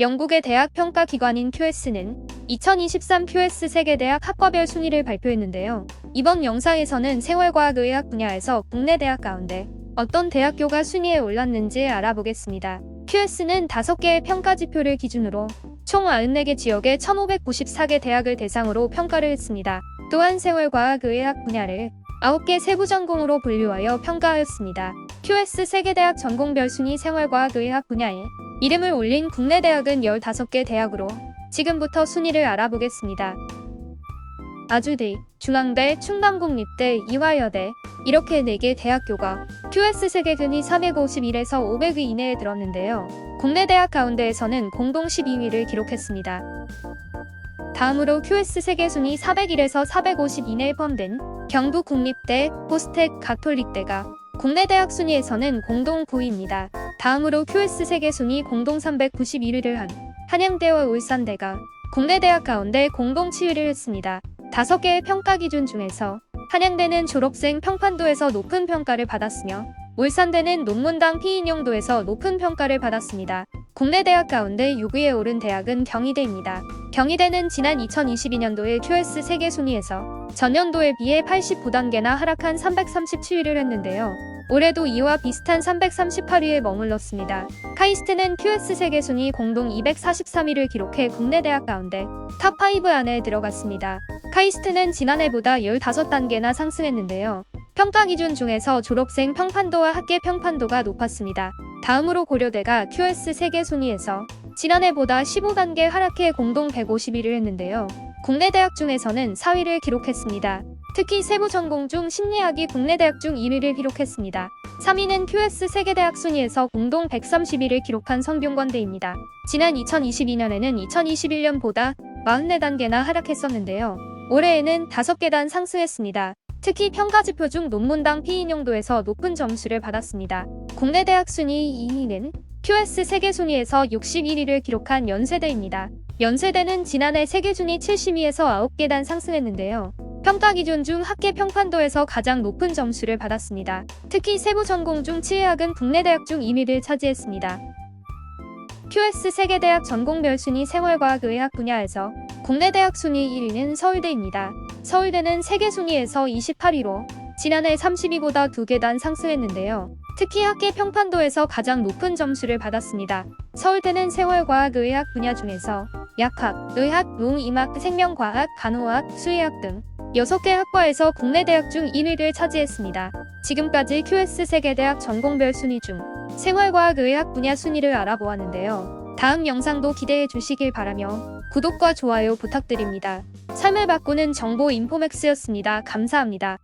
영국의 대학 평가 기관인 QS는 2023 QS 세계대학 학과별 순위를 발표했는데요. 이번 영상에서는 생활과학의학 분야에서 국내 대학 가운데 어떤 대학교가 순위에 올랐는지 알아보겠습니다. QS는 5개의 평가 지표를 기준으로 총 94개 지역의 1594개 대학을 대상으로 평가를 했습니다. 또한 생활과학의학 분야를 9개 세부 전공으로 분류하여 평가하였습니다. QS 세계대학 전공별 순위 생활과학의학 분야에 이름을 올린 국내 대학은 15개 대학으로 지금부터 순위를 알아보겠습니다. 아주대, 중앙대, 충남국립대, 이화여대 이렇게 4개 대학교가 QS 세계근이 351에서 500위 이내에 들었는데요. 국내 대학 가운데에서는 공동 12위를 기록했습니다. 다음으로 QS 세계 순위 401에서 450 이내에 포함된 경북 국립대, 포스텍, 가톨릭대가 국내 대학 순위에서는 공동 9위입니다. 다음으로 QS 세계 순위 공동 391위를 한 한양대와 울산대가 국내 대학 가운데 공동 7위를 했습니다. 5개의 평가 기준 중에서 한양대는 졸업생 평판도에서 높은 평가를 받았으며 울산대는 논문당 피인용도에서 높은 평가를 받았습니다. 국내 대학 가운데 6위에 오른 대학은 경희대입니다. 경희대는 지난 2022년도에 QS 세계 순위에서 전년도에 비해 89단계나 하락한 337위를 했는데요. 올해도 이와 비슷한 338위에 머물렀습니다. 카이스트는 QS 세계 순위 공동 243위를 기록해 국내 대학 가운데 탑5 안에 들어갔습니다. 카이스트는 지난해보다 15단계나 상승했는데요. 평가 기준 중에서 졸업생 평판도와 학계 평판도가 높았습니다. 다음으로 고려대가 QS 세계 순위에서 지난해보다 15단계 하락해 공동 150위를 했는데요. 국내 대학 중에서는 4위를 기록했습니다. 특히 세부 전공 중 심리학이 국내 대학 중 1위를 기록했습니다. 3위는 QS 세계대학 순위에서 공동 130위를 기록한 성균관대입니다. 지난 2022년에는 2021년보다 44단계나 하락했었는데요. 올해에는 5계단 상승했습니다. 특히 평가지표 중 논문당 피인용도에서 높은 점수를 받았습니다. 국내 대학 순위 2위는 QS 세계 순위에서 61위를 기록한 연세대입니다. 연세대는 지난해 세계 순위 70위에서 9계단 상승했는데요. 평가 기준 중 학계 평판도에서 가장 높은 점수를 받았습니다. 특히 세부 전공 중 치의학은 국내 대학 중 2위를 차지했습니다. QS 세계대학 전공별 순위 생활과학 의학 분야에서 국내 대학 순위 1위는 서울대입니다. 서울대는 세계 순위에서 28위로 지난해 30위보다 2계단 상승했는데요. 특히 학계 평판도에서 가장 높은 점수를 받았습니다. 서울대는 생활과학 의학 분야 중에서 약학, 의학, 농임학, 생명과학, 간호학, 수의학 등 6개 학과에서 국내 대학 중 1위를 차지했습니다. 지금까지 QS 세계대학 전공별 순위 중 생활과학 의학 분야 순위를 알아보았는데요. 다음 영상도 기대해 주시길 바라며 구독과 좋아요 부탁드립니다. 삶을 바꾸는 정보 인포맥스였습니다. 감사합니다.